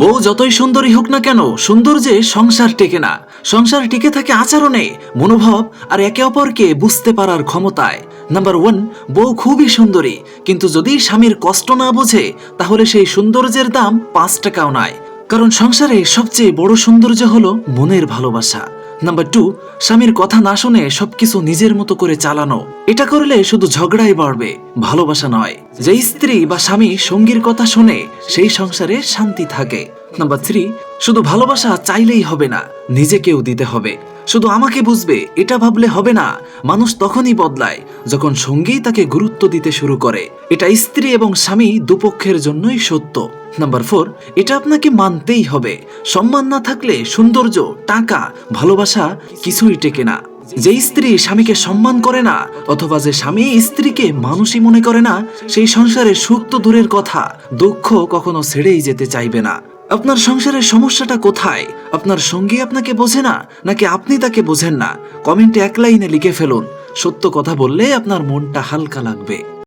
বউ যতই সুন্দরী হোক না কেন, সৌন্দর্যে সংসার টেকে না। সংসার টিকে থাকে আচরণে, মনোভাব আর একে অপরকে বুঝতে পারার ক্ষমতায়। নাম্বার ওয়ান বউ খুবই সুন্দরী, কিন্তু যদি স্বামীর কষ্ট না বোঝে, তাহলে সেই সৌন্দর্যের দাম পাঁচ টাকাও নয়। কারণ সংসারে সবচেয়ে বড় সৌন্দর্য হলো মনের ভালোবাসা। নাম্বার টু স্বামীর কথা না শুনে সবকিছু নিজের মতো করে চালানো। এটা করলে শুধু ঝগড়াই বাড়বে, ভালোবাসা নয়। যে স্ত্রী বা স্বামী সঙ্গীর কথা শুনে সেই সংসারে শান্তি থাকে। নাম্বার থ্রি শুধু ভালোবাসা চাইলেই হবে না, নিজেকেও দিতে হবে। শুধু আমাকে বুঝবে, এটা ভাবলে হবে না, মানুষ তখনই বদলায়, যখন সঙ্গী তাকে গুরুত্ব দিতে শুরু করে। এটা স্ত্রী এবং স্বামী দুপক্ষের জন্যই সত্য। নাম্বার ফোর এটা আপনাকে মানতেই হবে। সম্মান না থাকলে সৌন্দর্য, টাকা, ভালোবাসা কিছুই টেকে না। যে স্ত্রী স্বামীকে সম্মান করে না, অথবা যে স্বামী স্ত্রীকে মানুষই মনে করে না, সেই সংসারে সুখ তো দূরের কথা, দুঃখ কখনো ছেড়েই যেতে চাইবে না। আপনার সংসারের সমস্যাটা কোথায়? আপনার সঙ্গী আপনাকে বোঝে না, নাকি আপনি তাকে বোঝেন না? কমেন্টে এক লাইনে লিখে ফেলুন। সত্য কথা বললে আপনার মনটা হালকা লাগবে।